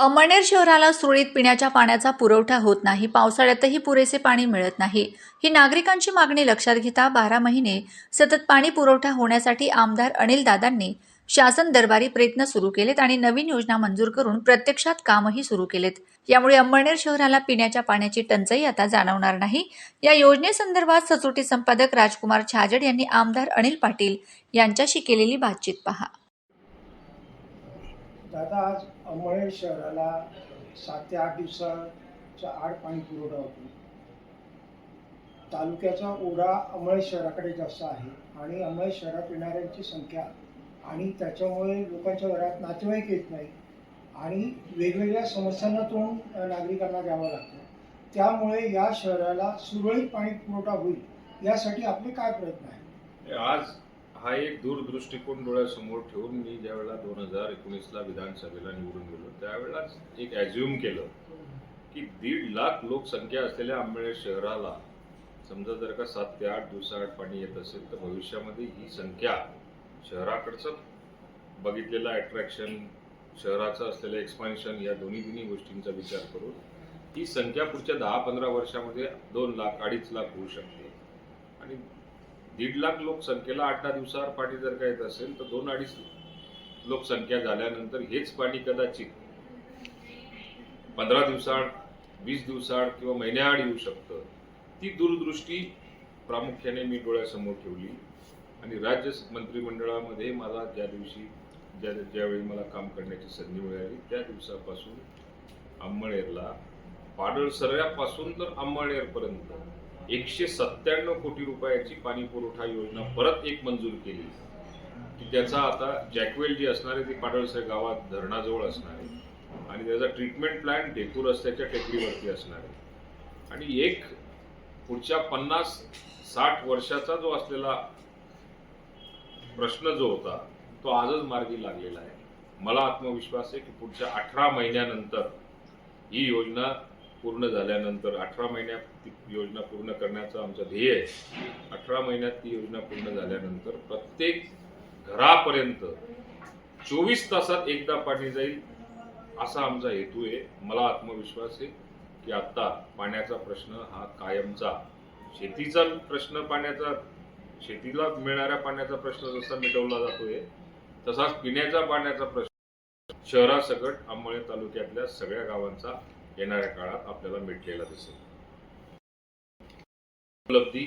अमळनेर शहराला सुरळीत पिण्याच्या पाण्याचा पुरवठा होत नाही. पावसाळ्यातही पुरेसे पाणी मिळत नाही. ही नागरिकांची मागणी लक्षात घेता बारा महिने सतत पाणी पुरवठा होण्यासाठी आमदार अनिल दादांनी शासन दरबारी प्रयत्न सुरू केलेत आणि नवीन योजना मंजूर करून प्रत्यक्षात कामही सुरू केलेत. यामुळे अंबळनेर शहराला पिण्याच्या पाण्याची टंचाई आता जाणवणार नाही. या योजनेसंदर्भात सचोटी संपादक राजकुमार छाजड यांनी आमदार अनिल पाटील यांच्याशी केलेली बातचीत पहा. दादा आज अंमळनेर शहराला सात ते आठ दिवसाच्या आड पाणी पुरवठा होतो. तालुक्याचा ओढा अंमळनेर शहराकडे जास्त आहे आणि अंमळनेर शहरात येणाऱ्यांची संख्या आणि त्याच्यामुळे लोकांच्या घरात नातेवाईक येत नाही आणि वेगवेगळ्या समस्यांना तोंड नागरिकांना द्यावं लागतं. त्यामुळे या शहराला सुरळीत पाणी पुरवठा होईल यासाठी आपले काय प्रयत्न आहेत? आज हा एक दूरदृष्टिकोन डोळ्यासमोर ठेवून मी ज्यावेळेला दोन हजार एकोणीसला विधानसभेला निवडून गेलो त्यावेळेलाच एक ॲझ्युम केलं की दीड लाख लोकसंख्या असलेल्या आंबेळे शहराला समजा जर का सात ते आठ दिवसाआड पाणी येत असेल तर भविष्यामध्ये ही संख्या शहराकडचं बघितलेलं अट्रॅक्शन शहराचं असलेलं एक्सपान्शन या दोन्ही तिन्ही गोष्टींचा विचार करून ही संख्या पुढच्या दहा पंधरा वर्षामध्ये दोन लाख अडीच लाख होऊ शकते. आणि दीड लाख लोकसंख्येला आठ दहा दिवसावर पाणी जर का येत असेल तर दोन अडीच लोकसंख्या झाल्यानंतर हेच पाणी कदाचित पंधरा दिवसाआड वीस दिवसाआड किंवा महिन्याआड येऊ शकतं. ती दूरदृष्टी प्रामुख्याने मी डोळ्यासमोर ठेवली. आणि राज्य मंत्रिमंडळामध्ये मला ज्या दिवशी ज्या ज्यावेळी मला काम करण्याची संधी मिळाली त्या दिवसापासून अंमळनेरला पाडळसऱ्यापासून तर अंमळनेरपर्यंत एकशे सत्त्याण्णव कोटी रुपयाची पाणी पुरवठा योजना परत एक मंजूर केली. की त्याचा आता जॅकवेल जी असणार आहे ती पाडळसर गावात धरणाजवळ असणार आहे. आणि त्याचा ट्रीटमेंट प्लॅन ढेकूर रस्त्याच्या टेकडीवरती असणार आहे. आणि एक पुढच्या पन्नास साठ वर्षाचा जो असलेला प्रश्न जो होता तो आजच मार्गी लागलेला आहे. मला आत्मविश्वास आहे की पुढच्या अठरा महिन्यानंतर ही योजना पूर्ण झाल्यानंतर अठरा महिन्यात ती योजना पूर्ण करण्याचं आमचं ध्येय आहे. अठरा महिन्यात ती योजना पूर्ण झाल्यानंतर प्रत्येक घरापर्यंत चोवीस तासात एकदा पाणी जाईल असा आमचा हेतू आहे. मला आत्मविश्वास आहे की आत्ता पाण्याचा प्रश्न हा कायमचा. शेतीचा प्रश्न पाण्याचा शेतीला मिळणाऱ्या पाण्याचा प्रश्न जसा मिटवला जातोय तसाच पिण्याच्या पाण्याचा प्रश्न. शहरासकट अंबळे तालुक्यातल्या सगळ्या गावांचा येणाऱ्या काळात आपल्याला मिटलेला दिसेल. उपलब्धी